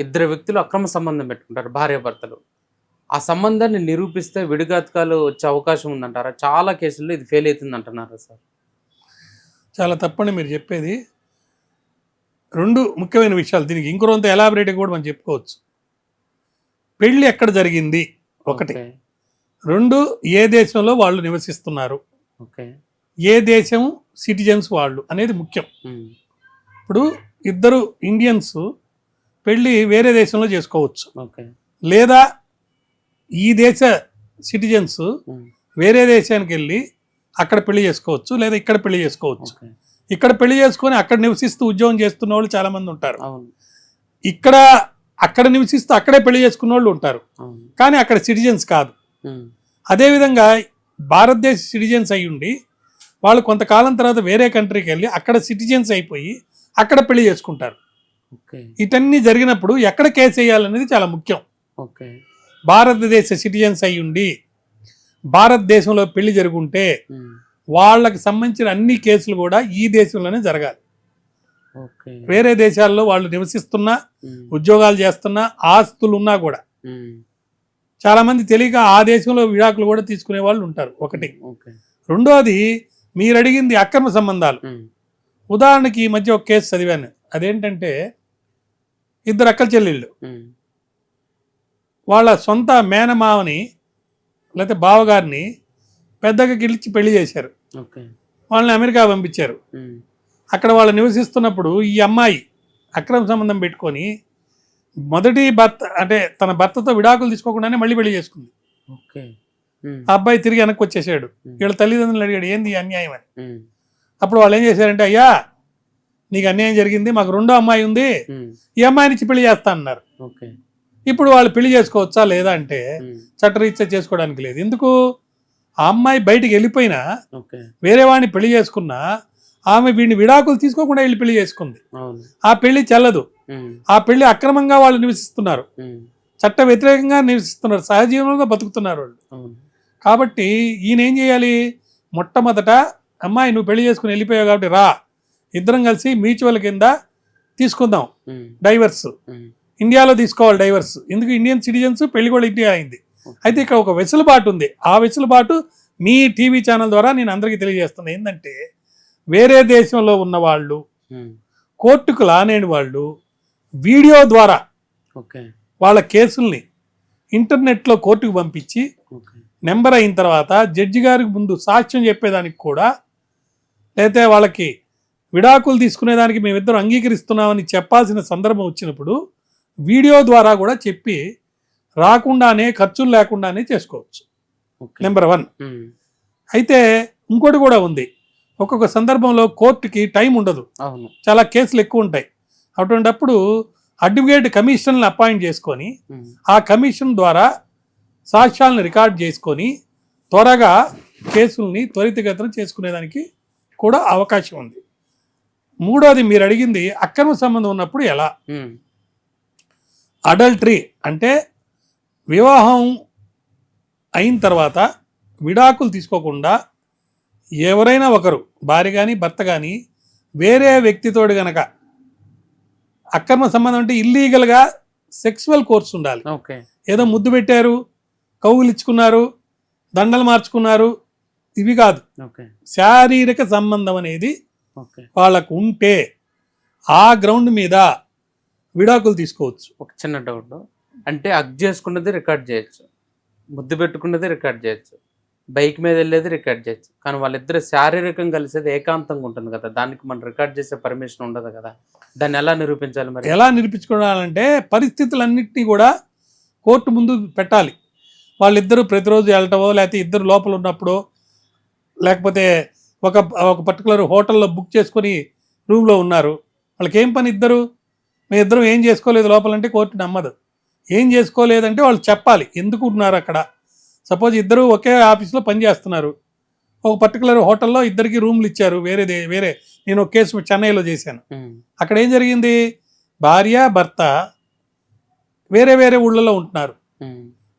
ఇద్దరు వ్యక్తులు అక్రమ సంబంధం పెట్టుకుంటారు భార్యాభర్తలు ఆ సంబంధాన్ని నిరూపిస్తే విడిగాతకాలు వచ్చే అవకాశం ఉందంటారా? చాలా కేసుల్లో ఇది ఫెయిల్ అవుతుంది అంటున్నారా సార్? చాలా తప్పండి మీరు చెప్పేది. రెండు ముఖ్యమైన విషయాలు దీనికి ఇంకొంత ఎలాబరేట్గా కూడా మనం చెప్పుకోవచ్చు. పెళ్ళి ఎక్కడ జరిగింది? ఒకటి. రెండు ఏ దేశంలో వాళ్ళు నివసిస్తున్నారు? ఓకే. ఏ దేశం? సిటిజన్స్ వాళ్ళు అనేది ముఖ్యం. ఇప్పుడు ఇద్దరు ఇండియన్స్ పెళ్ళి వేరే దేశంలో చేసుకోవచ్చు. లేదా ఈ దేశ సిటిజన్స్ వేరే దేశానికి వెళ్ళి అక్కడ పెళ్ళి చేసుకోవచ్చు లేదా ఇక్కడ పెళ్ళి చేసుకోవచ్చు. ఇక్కడ పెళ్ళి చేసుకొని అక్కడ నివసిస్తూ ఉద్యోగం చేస్తున్న వాళ్ళు చాలా మంది ఉంటారు ఇక్కడ అక్కడ నివసిస్తూ అక్కడే పెళ్ళి చేసుకున్న వాళ్ళు ఉంటారు. కానీ అక్కడ సిటిజన్స్ కాదు. అదేవిధంగా భారతదేశ సిటిజన్స్ అయి ఉండి వాళ్ళు కొంతకాలం తర్వాత వేరే కంట్రీకి వెళ్ళి అక్కడ సిటిజన్స్ అయిపోయి అక్కడ పెళ్ళి చేసుకుంటారు. ఇటన్నీ జరిగినప్పుడు ఎక్కడ కేసు వేయాలనేది చాలా ముఖ్యం. ఓకే. భారతదేశ సిటిజన్స్ అయి ఉండి భారతదేశంలో పెళ్ళి జరుగుంటే వాళ్ళకి సంబంధించిన అన్ని కేసులు కూడా ఈ దేశంలోనే జరగాలి. ఓకే. వేరే దేశాల్లో వాళ్ళు నివసిస్తున్నా ఉద్యోగాలు చేస్తున్నా ఆస్తులు ఉన్నా కూడా. చాలా మంది తెలియక ఆ దేశంలో విడాకులు కూడా తీసుకునే వాళ్ళు ఉంటారు ఒకటి. రెండోది మీరు అడిగింది అక్రమ సంబంధాలు. ఉదాహరణకి ఈ మధ్య ఒక కేసు చదివాను. అదేంటంటే ఇద్దరు అక్కల చెల్లెళ్ళు వాళ్ళ సొంత మేనమావని లేకపోతే బావగారిని పెద్దగా గెలిచి పెళ్ళి చేశారు. వాళ్ళని అమెరికా పంపించారు. అక్కడ వాళ్ళు నివసిస్తున్నప్పుడు ఈ అమ్మాయి అక్రమ సంబంధం పెట్టుకొని మొదటి భర్త అంటే తన భర్తతో విడాకులు తీసుకోకుండానే మళ్ళీ పెళ్ళి చేసుకుంది. ఆ అబ్బాయి తిరిగి వెనక్కి వచ్చేసాడు. వీళ్ళ తల్లిదండ్రులు అడిగాడు ఏంది అన్యాయం అని? అప్పుడు వాళ్ళు ఏం చేశారంటే అయ్యా నీకు అన్యాయం జరిగింది మాకు రెండో అమ్మాయి ఉంది ఈ అమ్మాయిని ఇచ్చి పెళ్ళి చేస్తా అన్నారు. ఇప్పుడు వాళ్ళు పెళ్ళి చేసుకోవచ్చా లేదా అంటే చట్టరీత్యా చేసుకోవడానికి లేదు. ఎందుకు? ఆ అమ్మాయి బయటికి వెళ్ళిపోయినా వేరే వాడిని పెళ్ళి చేసుకున్నా ఆమె వీడిని విడాకులు తీసుకోకుండా వెళ్ళి పెళ్ళి చేసుకుంది. ఆ పెళ్ళి చెల్లదు. ఆ పెళ్ళి అక్రమంగా వాళ్ళు నివసిస్తున్నారు. చట్ట వ్యతిరేకంగా నివసిస్తున్నారు. సహజీవనంలో బతుకుతున్నారు వాళ్ళు. కాబట్టి ఈయన ఏం చేయాలి? మొట్టమొదట అమ్మాయి నువ్వు పెళ్ళి చేసుకుని వెళ్ళిపోయావు కాబట్టి రా. ఇద్దరం కలిసి మ్యూచువల్ కింద తీసుకుందాం. డైవర్స్. ఇండియాలో తీసుకోవాలి డైవర్స్. ఎందుకు ఇండియన్ సిటిజన్స్ పెళ్ళి కూడా ఇండియా అయింది. అయితే ఇక్కడ ఒక వెసులుబాటు ఉంది. ఆ వెసులుబాటు మీ టీవీ ఛానల్ ద్వారా నేను అందరికీ తెలియజేస్తున్నా. ఏంటంటే వేరే దేశంలో ఉన్న వాళ్ళు కోర్టుకు లానేని వాళ్ళు వీడియో ద్వారా వాళ్ళ కేసుల్ని ఇంటర్నెట్లో కోర్టుకు పంపించి నెంబర్ అయిన తర్వాత జడ్జి గారికి ముందు సాక్ష్యం చెప్పేదానికి కూడా లేకపోతే వాళ్ళకి విడాకులు తీసుకునేదానికి మేమిద్దరం అంగీకరిస్తున్నామని చెప్పాల్సిన సందర్భం వచ్చినప్పుడు వీడియో ద్వారా కూడా చెప్పి రాకుండానే ఖర్చులు లేకుండానే చేసుకోవచ్చు. నెంబర్ వన్ ఉమ్, అయితే ఇంకోటి కూడా ఉంది. ఒక్కొక్క సందర్భంలో కోర్టుకి టైం ఉండదు. చాలా కేసులు ఎక్కువ ఉంటాయి. అటువంటప్పుడు అడ్వకేట్ కమిషన్లు అపాయింట్ చేసుకొని ఉమ్, ఆ కమిషన్ ద్వారా సాక్ష్యాలను రికార్డ్ చేసుకొని త్వరగా కేసుల్ని త్వరితగతిన చేసుకునేదానికి కూడా అవకాశం ఉంది. మూడోది మీరు అడిగింది అక్రమ సంబంధం ఉన్నప్పుడు ఎలా? అడల్టరీ అంటే వివాహం అయిన తర్వాత విడాకులు తీసుకోకుండా ఎవరైనా ఒకరు భార్య కానీ భర్త కానీ వేరే వ్యక్తితోటి గనక అక్రమ సంబంధం అంటే ఇల్లీగల్గా సెక్సువల్ కోర్స్ ఉండాలి. ఓకే. ఏదో ముద్దు పెట్టారు కౌగులు ఇచ్చుకున్నారు దండలు మార్చుకున్నారు ఇవి కాదు. ఓకే. శారీరక సంబంధం అనేది వాళ్ళకు ఉంటే ఆ గ్రౌండ్ మీద విడాకులు తీసుకోవచ్చు. ఒక చిన్న డౌట్. అంటే అగ్ చేసుకున్నది రికార్డ్ చేయొచ్చు. ముద్దు పెట్టుకున్నది రికార్డ్ చేయొచ్చు. బైక్ మీద వెళ్ళేది రికార్డ్ చేయొచ్చు. కానీ వాళ్ళిద్దరు శారీరకంగా కలిసేది ఏకాంతంగా ఉంటుంది కదా. దానికి మనం రికార్డ్ చేసే పర్మిషన్ ఉండదు కదా. దాన్ని ఎలా నిరూపించాలి మరి? ఎలా నిరూపించుకోవాలంటే పరిస్థితులన్నింటినీ కూడా కోర్టు ముందు పెట్టాలి. వాళ్ళిద్దరూ ప్రతిరోజు వెళ్ళటమో లేకపోతే ఇద్దరు లోపల ఉన్నప్పుడు లేకపోతే ఒక ఒక పర్టికులర్ హోటల్లో బుక్ చేసుకొని రూమ్లో ఉన్నారు. వాళ్ళకి ఏం పని ఇద్దరు? మేము ఇద్దరం ఏం చేసుకోలేదు లోపలంటే కోర్టు నమ్మదు. ఏం చేసుకోలేదంటే వాళ్ళు చెప్పాలి. ఎందుకు ఉన్నారు అక్కడ? సపోజ్ ఇద్దరు ఒకే ఆఫీస్లో పనిచేస్తున్నారు ఒక పర్టికులర్ హోటల్లో ఇద్దరికి రూమ్లు ఇచ్చారు. వేరే దే- వేరే నేను ఒక కేసు చెన్నైలో చేశాను. అక్కడ ఏం జరిగింది? భార్య భర్త వేరే వేరే ఊళ్ళలో ఉంటున్నారు.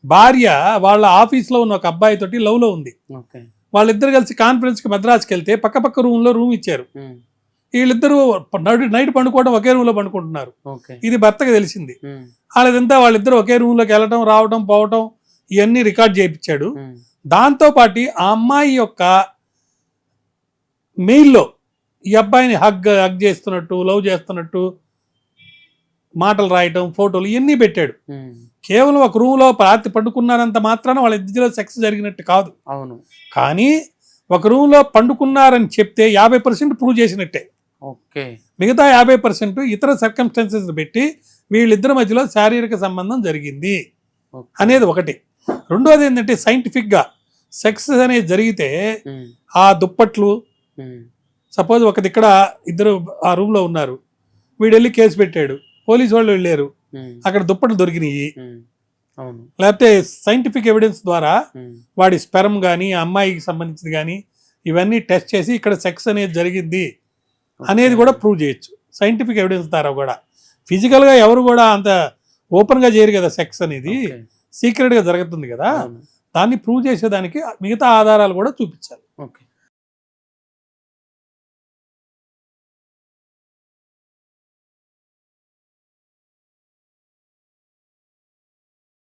భార్య వాళ్ళ ఆఫీస్లో ఉన్న ఒక అబ్బాయి తోటి లవ్లో ఉంది. వాళ్ళిద్దరు కలిసి కాన్ఫరెన్స్కి మద్రాసుకి వెళ్తే పక్క పక్క రూమ్లో రూమ్ ఇచ్చారు. వీళ్ళిద్దరూ నైట్ పండుకోవడం ఒకే రూమ్లో పండుకుంటున్నారు. ఇది భర్తకు తెలిసింది. వాళ్ళదంతా వాళ్ళిద్దరు ఒకే రూమ్లోకి వెళ్ళటం రావడం పోవటం ఇవన్నీ రికార్డ్ చేయించాడు. ఉమ్, దాంతో పాటు ఆ అమ్మాయి యొక్క మెయిల్లో ఈ అబ్బాయిని హగ్ హగ్ చేస్తున్నట్టు లవ్ చేస్తున్నట్టు మాటలు రాయటం ఫోటోలు ఇవన్నీ పెట్టాడు. కేవలం ఒక రూమ్లో రాత్రి పండుకున్నారంత మాత్రాన వాళ్ళ ఇద్దరిలో సెక్స్ జరిగినట్టు కాదు. అవును. కానీ ఒక రూమ్లో పండుకున్నారని చెప్తే యాభై పర్సెంట్ ప్రూవ్ చేసినట్టే. ఓకే. మిగతా యాభై పర్సెంట్ ఇతర సర్కమ్స్టాన్సెస్ పెట్టి వీళ్ళిద్దరి మధ్యలో శారీరక సంబంధం జరిగింది. అనేది ఒకటి. రెండోది ఏంటంటే సైంటిఫిక్గా సెక్స్ అనేది జరిగితే ఆ దుప్పట్లు సపోజ్ ఒకది ఇక్కడ ఇద్దరు ఆ రూమ్లో ఉన్నారు. వీడు వెళ్ళి కేసు పెట్టాడు. పోలీసు వాళ్ళు వెళ్ళారు. అక్కడ దుప్పట్లు దొరికినాయి. లేకపోతే సైంటిఫిక్ ఎవిడెన్స్ ద్వారా వాడి స్పెరం కానీ అమ్మాయికి సంబంధించింది కానీ ఇవన్నీ టెస్ట్ చేసి ఇక్కడ సెక్స్ అనేది జరిగింది అనేది కూడా ప్రూవ్ చేయొచ్చు. సైంటిఫిక్ ఎవిడెన్స్ ద్వారా కూడా. ఫిజికల్గా ఎవరు కూడా అంత ఓపెన్గా చేయరు కదా సెక్స్ అనేది. సీక్రెట్గా జరుగుతుంది కదా. దాన్ని ప్రూవ్ చేసేదానికి మిగతా ఆధారాలు కూడా చూపించాలి. ఓకే.